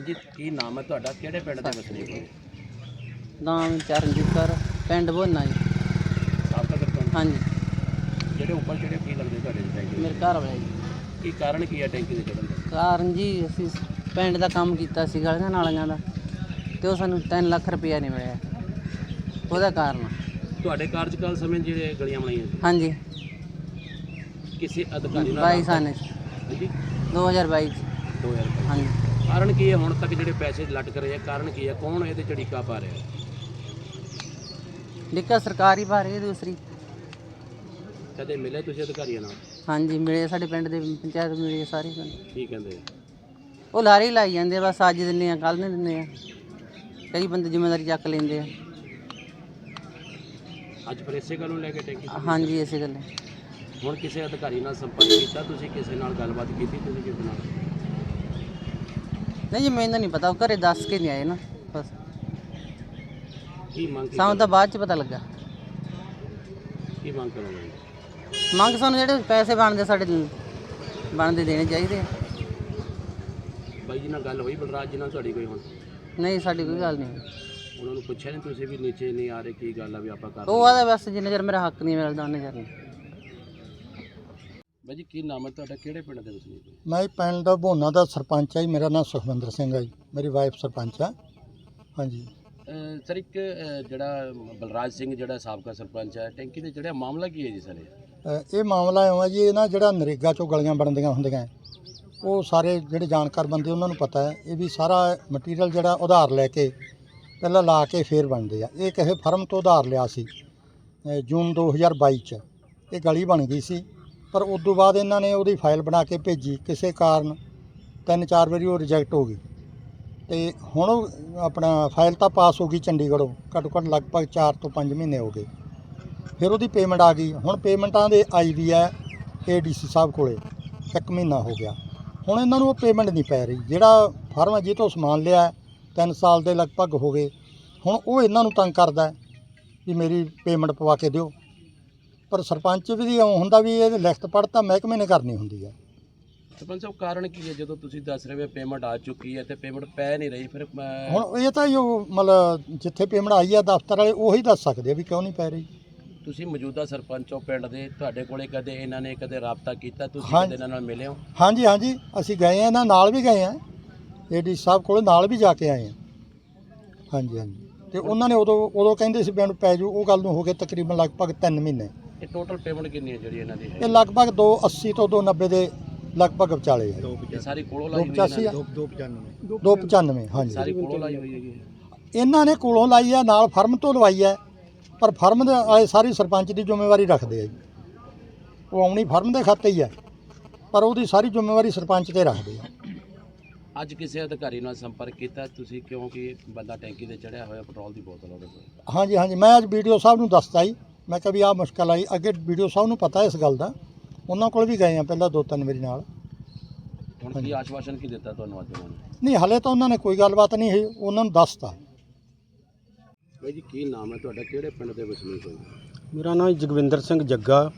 ਜੀ ਕੀ ਨਾਮ ਹੈ ਤੁਹਾਡਾ? ਕਿਹੜੇ ਪਿੰਡ ਦੇ ਵਸਨੀਕ ਹੋ? ਨਾਮ ਚਰਨਜੀਤ ਕੌਰ ਪਿੰਡ ਬੋਨਾ ਜੀ। ਸਾਬਕਾ ਸਰਪੰਚ ਹਾਂਜੀ। ਜਿਹੜੇ ਉੱਪਰ ਜਿਹੜੇ ਕੀ ਲੱਗਦੇ ਤੁਹਾਡੇ ਟੈਂਕੀ ਮੇਰੇ ਘਰ ਵਾਲਾ ਜੀ। ਕੀ ਕਾਰਨ ਕੀ ਹੈ ਟੈਂਕੀ ਦੇ ਚੜਨ ਦਾ? ਕਾਰਨ ਜੀ ਅਸੀਂ ਪਿੰਡ ਦਾ ਕੰਮ ਕੀਤਾ ਸੀ ਗਲੀਆਂ ਨਾਲੀਆਂ ਦਾ ਤੇ ਉਹ ਸਾਨੂੰ 3 ਲੱਖ ਰੁਪਇਆ ਨਹੀਂ ਮਿਲਿਆ। ਉਹਦਾ ਕਾਰਨ। ਤੁਹਾਡੇ ਕਾਰਜਕਾਲ ਸਮੇਂ ਜਿਹੜੇ ਗਲੀਆਂ ਬਣਾਈਆਂ ਸੀ? ਹਾਂਜੀ। ਕਿਸੇ ਅਧਿਕਾਰੀ ਨਾਲ 22 ਸਾਲ ਹਾਂਜੀ। 2022 ਚ। 2000 ਹਾਂਜੀ। ਕਾਰਨ ਕੀ ਹੈ? ਹੁਣ ਤੱਕ ਜਿਹੜੇ ਪੈਸੇ ਲਟਕ ਰਹੇ ਆ ਕਾਰਨ ਕੀ ਹੈ? ਕੌਣ ਇਹਦੇ ਚ ਢੀਕਾ ਪਾ ਰਿਹਾ? ਲਿਖਾ ਸਰਕਾਰੀ ਭਾਰੇ ਦੂਸਰੀ। ਕਦੇ ਮਿਲੇ ਤੁਸੀਂ ਅਧਿਕਾਰੀਆਂ ਨਾਲ? ਹਾਂਜੀ ਮਿਲੇ ਸਾਡੇ ਪਿੰਡ ਦੇ ਪੰਚਾਇਤ ਮਿਲੇ ਸਾਰੇ ਪਿੰਡ। ਕੀ ਕਹਿੰਦੇ ਉਹ ਲਾਰੀ ਲਾਈ ਜਾਂਦੇ ਆ, ਬਸ ਅੱਜ ਦਿੰਨੇ ਆ ਕੱਲ ਨਹੀਂ ਦਿੰਦੇ ਆ। ਕਈ ਬੰਦੇ ਜ਼ਿੰਮੇਵਾਰੀ ਚੱਕ ਲੈਂਦੇ ਆ। ਅੱਜ ਫਿਰ ਇਸੇ ਗੱਲ ਨੂੰ ਲੈ ਕੇ ਟੈਂਕੀ ਹਾਂਜੀ ਇਸੇ ਗੱਲ ਹੁਣ ਕਿਸੇ ਅਧਿਕਾਰੀ ਨਾਲ ਸੰਪਰਕ ਕੀਤਾ ਤੁਸੀਂ ਕਿਸੇ ਨਾਲ ਗੱਲਬਾਤ ਕੀਤੀ ਤੁਸੀਂ ਕਿਸੇ ਨਾਲ? ਨਹੀਂ ਜੀ ਮੈਨੂੰ ਨਹੀਂ ਪਤਾ ਉਹ ਘਰੇ ਦੱਸ ਕੇ ਨਹੀਂ ਆਏ ਨਾ ਬਸ। ਕੀ ਮੰਗ ਕੀ ਸਾਨੂੰ ਤਾਂ ਬਾਅਦ ਚ ਪਤਾ ਲੱਗਾ। ਕੀ ਮੰਗ ਕਰੋਗੇ? ਮੰਗ ਸਾਨੂੰ ਜਿਹੜੇ ਪੈਸੇ ਬਣਦੇ ਸਾਡੇ ਬਣਦੇ ਦੇਣੇ ਚਾਹੀਦੇ ਆ। ਬਾਈ ਜੀ ਨਾਲ ਗੱਲ ਹੋਈ ਬਲਰਾਜ ਜੀ ਨਾਲ ਤੁਹਾਡੀ ਕੋਈ ਹੁਣ? ਨਹੀਂ ਸਾਡੀ ਕੋਈ ਗੱਲ ਨਹੀਂ। ਉਹਨਾਂ ਨੂੰ ਪੁੱਛਿਆ ਨਹੀਂ ਤੁਸੀਂ ਵੀ ਨੀਚੇ ਨਹੀਂ ਆ ਰਹੇ ਕੀ ਗੱਲ ਆ ਵੀ ਆਪਾਂ ਕਰ ਉਹ ਆਦਾ ਬਸ ਜਿੰਨੇ ਚਿਰ ਮੇਰਾ ਹੱਕ ਨਹੀਂ ਮਿਲਦਾ ਉਹਨੇ ਚਿਰ ਨਹੀਂ। ਬਾਈ ਜੀ ਕੀ ਨਾਮ ਹੈ ਤੁਹਾਡਾ? ਕਿਹੜੇ ਪਿੰਡ ਦੇ ਹੋ ਮੈਂ ਪਿੰਡ ਭੋਨਾ ਦਾ ਸਰਪੰਚ ਆ ਜੀ ਮੇਰਾ ਨਾਮ ਸੁਖਵਿੰਦਰ ਸਿੰਘ ਹੈ ਜੀ ਮੇਰੀ ਵਾਈਫ ਸਰਪੰਚ ਆ। ਹਾਂਜੀ। ਸਰ ਇੱਕ ਅਹ, ਜਿਹੜਾ ਬਲਰਾਜ ਸਿੰਘ ਜਿਹੜਾ ਸਾਬਕਾ ਸਰਪੰਚ ਹੈ ਟੈਂਕੀ ਦੇ ਜਿਹੜਾ ਮਾਮਲਾ ਕੀ ਹੈ ਜੀ ਸਰ ਇਹ? ਅ, ਇਹ ਮਾਮਲਾ ਇਉਂ ਹੈ ਜੀ ਇਹ ਨਾ ਜਿਹੜਾ ਨਰੇਗਾ ਚੋਂ ਗਲੀਆਂ ਬਣਦੀਆਂ ਹੁੰਦੀਆਂ ਉਹ ਸਾਰੇ ਜਿਹੜੇ ਜਾਣਕਾਰ ਬੰਦੇ ਉਹਨਾਂ ਨੂੰ ਪਤਾ ਹੈ ਇਹ ਵੀ ਸਾਰਾ ਮਟੀਰੀਅਲ ਜਿਹੜਾ ਉਧਾਰ ਲੈ ਕੇ ਪਹਿਲਾਂ ਲਾ ਕੇ ਫੇਰ ਬਣਦੇ ਆ। ਇਹ ਕਿਸੇ ਫਰਮ ਤੋਂ ਉਧਾਰ ਲਿਆ ਸੀ ਅ, ਜੂਨ 2022 ਚ ਇਹ ਗਲੀ ਬਣ ਗਈ ਸੀ। ਪਰ ਉਸ ਤੋਂ ਬਾਅਦ ਇਹਨਾਂ ਨੇ ਉਹਦੀ ਫਾਈਲ ਬਣਾ ਕੇ ਭੇਜੀ ਕਿਸੇ ਕਾਰਨ। ਤਿੰਨ ਚਾਰ ਵਾਰੀ ਉਹ ਰਿਜੈਕਟ ਹੋ ਗਈ। ਤੇ ਹੁਣ ਉਹ ਆਪਣਾ ਫਾਈਲ ਤਾਂ ਪਾਸ ਹੋ ਗਈ ਚੰਡੀਗੜ੍ਹੋਂ ਘੱਟੋ ਘੱਟ ਲਗਭਗ 4 ਤੋਂ 5 ਮਹੀਨੇ ਹੋ ਗਏ। ਫਿਰ ਉਹਦੀ ਪੇਮੈਂਟ ਆ ਗਈ। ਹੁਣ ਪੇਮੈਂਟਾਂ ਦੇ ਆਈ ਵੀ ਹੈ ਏਡੀਸੀ ਸਾਹਿਬ ਕੋਲੇ, ਇੱਕ ਮਹੀਨਾ ਹੋ ਗਿਆ। ਹੁਣ ਇਹਨਾਂ ਨੂੰ ਉਹ ਪੇਮੈਂਟ ਨਹੀਂ ਪੈ ਰਹੀ। ਜਿਹੜਾ ਫਰਮ ਹੈ ਜਿਹਤੋਂ ਸਮਾਨ ਲਿਆ 3 ਸਾਲ ਦੇ ਲਗਭਗ ਹੋ ਗਏ। ਹੁਣ ਉਹ ਇਹਨਾਂ ਨੂੰ ਤੰਗ ਕਰਦਾ ਵੀ ਮੇਰੀ ਪੇਮੈਂਟ ਪਵਾ ਕੇ ਦਿਓ। ਪਰ ਸਰਪੰਚ ਵੀ ਦੀ ਹੁੰਦਾ ਵੀ ਇਹ ਲਿਖਤ ਪੜ੍ਹ ਤਾਂ ਮਹਿਕਮੇ ਨੇ ਕਰਨੀ ਹੁੰਦੀ ਹੈ ਸਰਪੰਚ ਸਾਹਿਬ ਕਾਰਨ ਕੀ ਹੈ? ਜਦੋਂ ਤੁਸੀਂ ਦੱਸ ਰਹੇ ਹੋ ਪੇਮੈਂਟ ਆ ਚੁੱਕੀ ਹੈ ਤੇ ਪੇਮੈਂਟ ਪੈ ਨਹੀਂ ਰਹੀ ਫਿਰ ਮੈਂ- ਹੁਣ ਇਹ ਤਾਂ ਜੋ ਮਤਲਬ ਜਿੱਥੇ ਪੇਮੈਂਟ ਆਈ ਆ ਦਫ਼ਤਰ ਵਾਲੇ ਉਹੀ ਦੱਸ ਸਕਦੇ ਆ ਵੀ ਕਿਉਂ ਨਹੀਂ ਪੈ ਰਹੀ। ਤੁਸੀਂ ਮੌਜੂਦਾ ਸਰਪੰਚ ਹੋ ਪਿੰਡ ਦੇ ਤੁਹਾਡੇ ਕੋਲੇ ਕਦੇ ਇਹਨਾਂ ਨੇ ਕਦੇ ਰਾਬਤਾ ਕੀਤਾ? ਤੁਸੀਂ ਹਾਂਜੀ। ਕਦੇ ਇਹਨਾਂ ਨਾਲ ਮਿਲੇ ਹੋ? ਹਾਂਜੀ ਹਾਂਜੀ। ਅਸੀਂ ਗਏ ਆ ਇਹਨਾਂ ਨਾਲ ਵੀ ਗਏ ਆ। ਏਡੀ ਸਾਹਿਬ ਕੋਲ ਨਾਲ ਵੀ ਜਾ ਕੇ ਆਏ ਆ। ਹਾਂਜੀ ਹਾਂਜੀ। ਤੇ ਉਹਨਾਂ ਨੇ ਉਦੋਂ ਉਦੋਂ ਕਹਿੰਦੇ ਸੀ ਮੈਨੂੰ ਪੈ ਜੂ ਉਹ ਗੱਲ ਨੂੰ ਹੋ ਗਏ ਤਕਰੀਬਨ ਲਗਭਗ 3 ਮਹੀਨੇ। ਇਹ ਟੋਟਲ ਪੇਮੈਂਟ ਕਿੰਨੀ ਹੈ ਜਿਹੜੀ ਇਹਨਾਂ ਦੀ ਇਹ ਹੈ ਲਗਭਗ 280 ਤੋਂ 290 ਦੇ ਲਗਭਗ ਵਿਚਾਲੇ ਹੈ। ਇਹ ਸਾਰੀ ਕੋਲੋਂ ਲਾਈ ਹੋਈ ਹੈ 285 ਇਹਨਾਂ ਆ। ਨੇ? 295 ਹਾਂਜੀ। ਸਾਰੀ ਕੋਲੋਂ ਲਾਈ ਹੋਈ ਹੈਗੀ ਇਹਨਾਂ ਨੇ ਕੋਲੋਂ ਲਾਈ ਆ ਨਾਲ ਫਰਮ ਤੋਂ ਲਵਾਈ ਹੈ ਪਰ ਫਰਮ ਦੇ ਵਾਲੇ ਸਾਰੀ ਸਰਪੰਚ ਦੀ ਜ਼ਿੰਮੇਵਾਰੀ ਰੱਖਦੇ ਆ ਜੀ। ਉਹ ਆਉਣੀ ਫਰਮ ਦੇ ਖਾਤੇ ਹੀ ਹੈ ਪਰ ਉਹਦੀ ਸਾਰੀ ਜ਼ਿੰਮੇਵਾਰੀ ਸਰਪੰਚ ਤੇ ਰੱਖਦੇ ਆ। ਅੱਜ ਕਿਸੇ ਅਧਿਕਾਰੀ ਨਾਲ ਸੰਪਰਕ ਕੀਤਾ ਤੁਸੀਂ ਕਿਉਂਕਿ ਬੰਦਾ ਟੈਂਕੀ ਤੇ ਚੜਿਆ ਹੋਇਆ ਪੈਟਰੋਲ ਦੀ ਬੋਤਲ ਉਹਦੇ ਕੋਲ? ਹਾਂਜੀ ਹਾਂਜੀ ਮੈਂ ਅੱਜ ਵੀਡੀਓ ਸਾਹਿਬ ਨੂੰ ਦੱਸਤਾ ਜੀ। ਮੈਂ ਕਿਹਾ ਵੀ ਆਹ ਮੁਸ਼ਕਲ ਆਈ ਅੱਗੇ ਵੀਡੀਓ ਸਾਹਿਬ ਨੂੰ ਪਤਾ ਇਸ ਗੱਲ ਦਾ। ਉਹਨਾਂ ਕੋਲ ਵੀ ਗਏ ਆ ਪਹਿਲਾਂ ਦੋ ਤਿੰਨ ਮੇਰੀ ਨਾਲ। ਹੁਣ ਕੀ ਆਸ਼ਵਾਸਨ ਕੀ ਦਿੱਤਾ ਤੁਹਾਨੂੰ ਅੱਜ ਉਹਨਾਂ ਨੇ? ਨਹੀਂ ਹਲੇ ਤਾਂ ਉਹਨਾਂ ਨੇ ਕੋਈ ਗੱਲਬਾਤ ਨਹੀਂ ਹੋਈ। ਉਹਨਾਂ ਨੂੰ ਦੱਸਤਾ। ਬਾਈ ਜੀ ਕੀ ਨਾਮ ਹੈ ਤੁਹਾਡਾ? ਕਿਹੜੇ ਪਿੰਡ ਦੇ ਵਸਨੀਕ ਹੋ? ਮੇਰਾ ਨਾਮ ਜਗਵਿੰਦਰ ਸਿੰਘ ਜੱਗਾ।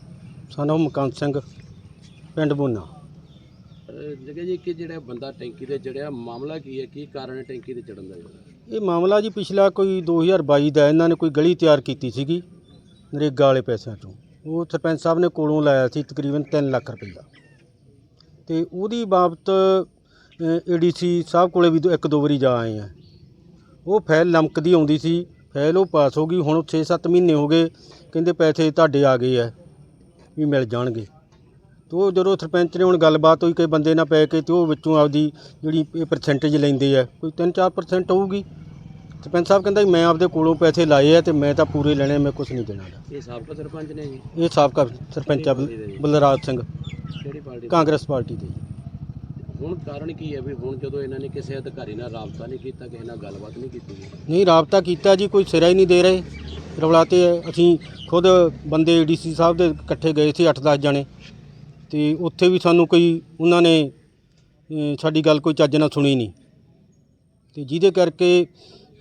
ਸਾਨੂੰ ਮਕੰਦ ਸਿੰਘ। ਪਿੰਡ ਬੋਨਾ। ਜਗ੍ਹਾ ਜੀ ਕਿ ਜਿਹੜਾ ਬੰਦਾ ਟੈਂਕੀ ਤੇ ਚੜਿਆ ਮਾਮਲਾ ਕੀ ਹੈ? ਕੀ ਕਾਰਨ ਹੈ ਟੈਂਕੀ ਤੇ ਚੜਨ ਦਾ? ਇਹ ਮਾਮਲਾ ਜੀ ਪਿਛਲਾ ਕੋਈ 2022 ਦਾ ਇਹਨਾਂ ਨੇ ਕੋਈ ਗਲੀ ਤਿਆਰ ਕੀਤੀ ਸੀਗੀ। ਨਰੇਗਾ ਵਾਲੇ ਪੈਸਿਆਂ ਚੋਂ। ਉਹ ਸਰਪੰਚ ਸਾਹਿਬ ਨੇ ਕੋਲੋਂ ਲਾਇਆ ਸੀ ਤਕਰੀਬਨ 3 ਲੱਖ ਰੁਪਈਆ। ਤੇ ਉਹਦੀ ਬਾਬਤ ਏਡੀਸੀ ਸਾਹਿਬ ਕੋਲੇ ਵੀ ਦੋ- ਇੱਕ ਦੋ ਵਾਰੀ ਜਾ ਆਏ ਆ। ਉਹ ਫਾਈਲ ਲਮਕਦੀ ਆਉਂਦੀ ਸੀ ਫਾਈਲ ਉਹ ਪਾਸ ਹੋ ਗਈ, ਹੁਣ 6-7 ਮਹੀਨੇ ਹੋ ਗਏ, ਕਹਿੰਦੇ ਪੈਸੇ ਤੁਹਾਡੇ ਆ ਗਏ ਆ, ਵੀ ਮਿਲ ਜਾਣਗੇ। ਤੇ ਉਹ ਜਦੋਂ ਸਰਪੰਚ ਨੇ ਹੁਣ ਗੱਲਬਾਤ ਹੋਈ ਕਈ ਬੰਦੇ ਨਾਲ ਪੈ ਕੇ ਤੇ ਉਹ ਵਿੱਚੋਂ ਆਪਦੀ ਜਿਹੜੀ ਇਹ ਪਰਸੈਂਟੇਜ ਲੈਂਦੇ ਆ, ਕੋਈ 3-4% ਹੋਊਗੀ। ਸਰਪੰਚ ਸਾਹਿਬ ਕਹਿੰਦਾ ਵੀ ਮੈਂ ਆਪਦੇ ਕੋਲੋਂ ਪੈਸੇ ਲਾਏ ਆ ਤੇ ਮੈਂ ਤਾਂ ਪੂਰੇ ਲੈਣੇ ਮੈਂ ਕੁਝ ਨਹੀਂ ਦੇਣਾ। ਗਾ। ਇਹ ਸਾਬਕਾ ਸਰਪੰਚ ਨੇ ਜੀ। ਇਹ ਸਾਬਕਾ ਸਰਪੰਚ ਆ ਬਲ- ਬਲਰਾਜ ਸਿੰਘ। ਕਿਹੜੀ ਪਾਰਟੀ ਦੇ? ਕਾਂਗਰਸ ਪਾਰਟੀ ਦੇ ਹੁਣ ਕਾਰਨ ਕੀ ਹੈ ਵੀ ਹੁਣ ਜਦੋਂ ਇਹਨਾਂ ਨੇ ਕਿਸੇ ਅਧਿਕਾਰੀ ਨਾਲ ਰਾਬਤਾ ਨਹੀਂ ਕੀਤਾ ਕਿਸੇ ਨਾਲ ਗੱਲਬਾਤ ਨਹੀਂ ਕੀਤੀ ਨਹੀਂ ਰਾਬਤਾ ਕੀਤਾ ਜੀ ਕੋਈ ਸਿਰਾ ਹੀ ਨਹੀਂ ਦੇ ਰਹੇ। ਰੌਲਾਤੇ ਹੈ ਅਸੀਂ ਖੁਦ ਬੰਦੇ ਡੀਸੀ ਸਾਹਿਬ ਦੇ ਇਕੱਠੇ ਗਏ ਸੀ 8-10 ਜਣੇ। ਤੇ ਉੱਥੇ ਵੀ ਸਾਨੂੰ ਕੋਈ ਉਹਨਾਂ ਨੇ ਸਾਡੀ ਗੱਲ ਕੋਈ ਚੱਜ ਨਾਲ ਸੁਣੀ ਨਹੀਂ। ਤੇ ਜਿਹਦੇ ਕਰਕੇ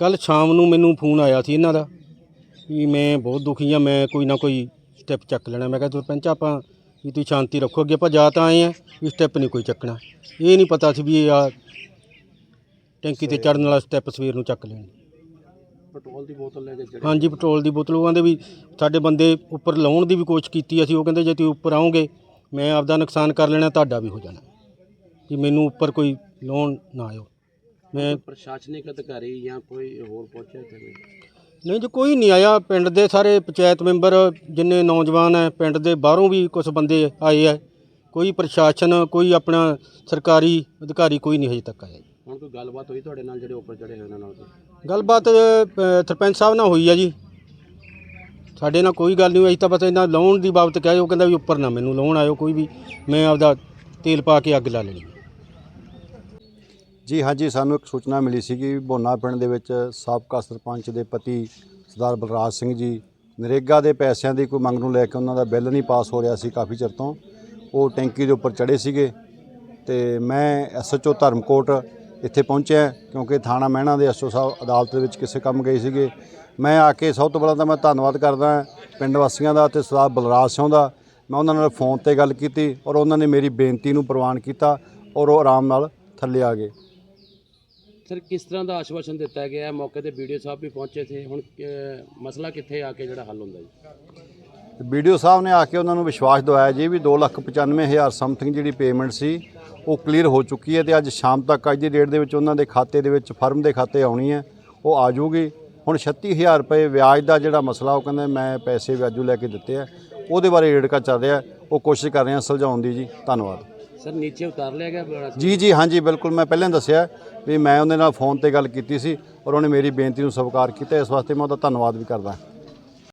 ਕੱਲ ਸ਼ਾਮ ਨੂੰ ਮੈਨੂੰ ਫੋਨ ਆਇਆ ਸੀ ਇਹਨਾਂ ਦਾ ਵੀ ਮੈਂ ਬਹੁਤ ਦੁਖੀ ਆ ਮੈਂ ਕੋਈ ਨਾ ਕੋਈ ਸਟੈਪ ਚੱਕ ਲੈਣਾ। ਮੈਂ ਕਿਹਾ ਸਰਪੰਚ ਆਪਾਂ ਵੀ ਤੁਸੀਂ ਸ਼ਾਂਤੀ ਰੱਖੋ ਅੱਗੇ ਆਪਾਂ ਜਾ ਤਾਂ ਆਏ ਆ ਵੀ ਸਟੈਪ ਨਹੀਂ ਕੋਈ ਚੱਕਣਾ। ਇਹ ਨਹੀਂ ਪਤਾ ਸੀ ਵੀ ਇਹ ਆ ਟੈਂਕੀ ਤੇ ਚੜਨ ਵਾਲਾ ਸਟੈਪ ਸਵੇਰ ਨੂੰ ਚੱਕ ਲੈਣ। ਪੈਟਰੋਲ ਦੀ ਬੋਤਲ ਲੈ ਕੇ ਚੜੇ ਹਾਂਜੀ ਪੈਟਰੋਲ ਦੀ ਬੋਤਲ। ਉਹ ਕਹਿੰਦੇ ਵੀ ਸਾਡੇ ਬੰਦੇ ਉੱਪਰ ਲਾਉਣ ਦੀ ਵੀ ਕੋਸ਼ਿਸ਼ ਕੀਤੀ ਅਸੀਂ ਉਹ ਕਹਿੰਦੇ ਜੇ ਤੁਸੀਂ ਉੱਪਰ ਆਓਗੇ ਮੈਂ ਆਪਦਾ ਨੁਕਸਾਨ ਕਰ ਲੈਣਾ ਤੁਹਾਡਾ ਵੀ ਹੋ ਜਾਣਾ। ਕਿ ਮੈਨੂੰ ਉੱਪਰ ਕੋਈ ਲਾਉਣ ਨਾ ਆਇਓ। ਮੈਂ ਪ੍ਰਸ਼ਾਸਨਿਕ ਅਧਿਕਾਰੀ ਜਾਂ ਕੋਈ ਹੋਰ ਪਹੁੰਚਿਆ ਕੋਈ? ਨਹੀਂ ਜੀ ਕੋਈ ਨਹੀਂ ਆਇਆ। ਪਿੰਡ ਦੇ ਸਾਰੇ ਪੰਚਾਇਤ ਮੈਂਬਰ ਜਿੰਨੇ ਨੌਜਵਾਨ ਹੈ ਪਿੰਡ ਦੇ ਬਾਹਰੋਂ ਵੀ ਕੁਝ ਬੰਦੇ ਆਏ ਹੈ। ਕੋਈ ਪ੍ਰਸ਼ਾਸਨ ਕੋਈ ਆਪਣਾ ਸਰਕਾਰੀ ਅਧਿਕਾਰੀ ਕੋਈ ਨਹੀਂ ਹਜੇ ਤੱਕ ਆਇਆ ਜੀ। ਹੁਣ ਕੋਈ ਗੱਲਬਾਤ ਹੋਈ ਤੁਹਾਡੇ ਨਾਲ ਜਿਹੜੇ ਉੱਪਰ ਚੜੇ ਹੋਏ ਉਹਨਾਂ ਨਾਲ? ਗੱਲਬਾਤ ਅ, ਸਰਪੰਚ ਸਾਹਿਬ ਨਾਲ ਹੋਈ ਆ ਜੀ। ਸਾਡੇ ਨਾਲ ਕੋਈ ਗੱਲ ਨਹੀਂ ਹੋਈ। ਅਸੀਂ ਤਾਂ ਬਸ ਇਹਨਾਂ ਲਾਉਣ ਦੀ ਬਾਬਤ ਕਿਹਾ ਉਹ ਕਹਿੰਦਾ ਵੀ ਉੱਪਰ ਨਾ ਮੈਨੂੰ ਲਾਉਣ ਆਇਓ ਕੋਈ ਵੀ। ਮੈਂ ਆਪਦਾ ਤੇਲ ਪਾ ਕੇ ਅੱਗ ਲਾ ਲੈਣੀ ਜੀ ਹਾਂਜੀ ਸਾਨੂੰ ਇੱਕ ਸੂਚਨਾ ਮਿਲੀ ਸੀ ਕਿ ਬੋਨਾ ਪਿੰਡ ਦੇ ਵਿੱਚ ਸਾਬਕਾ ਸਰਪੰਚ ਦੇ ਪਤੀ ਸਰਦਾਰ ਬਲਰਾਜ ਸਿੰਘ ਜੀ ਨਰੇਗਾ ਦੇ ਪੈਸਿਆਂ ਦੀ ਕੋਈ ਮੰਗ ਨੂੰ ਲੈ ਕੇ ਉਹਨਾਂ ਦਾ ਬਿੱਲ ਨਹੀਂ ਪਾਸ ਹੋ ਰਿਹਾ ਸੀ ਕਾਫੀ ਚਿਰ ਤੋਂ। ਉਹ ਟੈਂਕੀ ਦੇ ਉੱਪਰ ਚੜੇ ਸੀਗੇ ਤੇ ਮੈਂ ਐਸਐਚਓ ਧਰਮਕੋਟ ਇੱਥੇ ਪਹੁੰਚਿਆ ਕਿਉਂਕਿ ਥਾਣਾ ਮਹਿਣਾ ਦੇ ਐਸਓ ਸਾਹਿਬ ਅਦਾਲਤ ਦੇ ਵਿੱਚ ਕਿਸੇ ਕੰਮ ਗਏ ਸੀਗੇ। ਮੈਂ ਆ ਕੇ ਸਭ ਤੋਂ ਪਹਿਲਾਂ ਤਾਂ ਮੈਂ ਧੰਨਵਾਦ ਕਰਦਾ ਪਿੰਡ ਵਾਸੀਆਂ ਦਾ ਤੇ ਸਰਦਾਰ ਬਲਰਾਜ ਸਿੰਘ ਦਾ। ਮੈਂ ਉਹਨਾਂ ਨਾਲ ਫੋਨ ਤੇ ਗੱਲ ਕੀਤੀ ਔਰ ਉਹਨਾਂ ਨੇ ਮੇਰੀ ਬੇਨਤੀ ਨੂੰ ਪ੍ਰਵਾਨ ਕੀਤਾ ਔਰ ਉਹ ਆਰਾਮ ਨਾਲ ਥੱਲੇ ਆ ਗਏ। ਸਰ, ਕਿਸ ਤਰ੍ਹਾਂ ਦਾ ਆਸ਼ਵਾਸਨ ਦਿੱਤਾ ਗਿਆ? ਹੈ ਮੌਕੇ ਤੇ ਵੀਡੀਓ ਸਾਹਿਬ ਵੀ ਪਹੁੰਚੇ ਸੀ ਹੁਣ ਕਿ- ਮਸਲਾ ਕਿੱਥੇ ਆ ਕੇ ਜਿਹੜਾ ਹੱਲ ਹੁੰਦਾ ਜੀ? ਵੀਡੀਓ ਸਾਹਿਬ ਨੇ ਆ ਕੇ ਉਹਨਾਂ ਨੂੰ ਵਿਸ਼ਵਾਸ ਦਿਵਾਇਆ ਜੀ ਵੀ 295000 ਸਮਥਿੰਗ ਜਿਹੜੀ ਪੇਮੈਂਟ ਸੀ, ਉਹ ਕਲੀਅਰ ਹੋ ਚੁੱਕੀ ਹੈ ਤੇ ਅੱਜ ਸ਼ਾਮ ਤੱਕ ਅੱਜ ਦੀ ਡੇਟ ਦੇ ਵਿੱਚ ਉਹਨਾਂ ਦੇ ਖਾਤੇ ਦੇ ਵਿੱਚ ਫਰਮ ਦੇ ਖਾਤੇ ਆਉਣੀ ਹੈ, ਉਹ ਆ ਜਾਊਗੀ। ਹੁਣ 36000 ਰੁਪਏ ਵਿਆਜ ਦਾ ਜਿਹੜਾ ਮਸਲਾ, ਉਹ ਕਹਿੰਦੇ ਮੈਂ ਪੈਸੇ ਵਿਆਜੂ ਲੈ ਕੇ ਦਿੱਤੇ ਆ, ਉਹਦੇ ਬਾਰੇ ਰੇੜਕਾ ਚੱਲ ਰਿਹਾ, ਉਹ ਕੋਸ਼ਿਸ਼ ਕਰ ਰਹੇ ਹਾਂ ਸੁਲਝਾਉਣ ਦੀ ਜੀ। ਧੰਨਵਾਦ। ਸਰ, ਨੀਚੇ ਉਤਾਰ ਲਿਆ ਗਿਆ ਜੀ ਜੀ, ਹਾਂਜੀ, ਬਿਲਕੁਲ। ਮੈਂ ਪਹਿਲਾਂ ਦੱਸਿਆ ਵੀ ਮੈਂ ਉਹਦੇ ਨਾਲ ਫੋਨ ਤੇ ਗੱਲ ਕੀਤੀ ਸੀ ਔਰ ਉਹਨੇ ਮੇਰੀ ਬੇਨਤੀ ਨੂੰ ਸਵੀਕਾਰ ਕੀਤਾ। ਇਸ ਵਾਸਤੇ ਮੈਂ ਉਹਦਾ ਧੰਨਵਾਦ ਵੀ ਕਰਦਾ।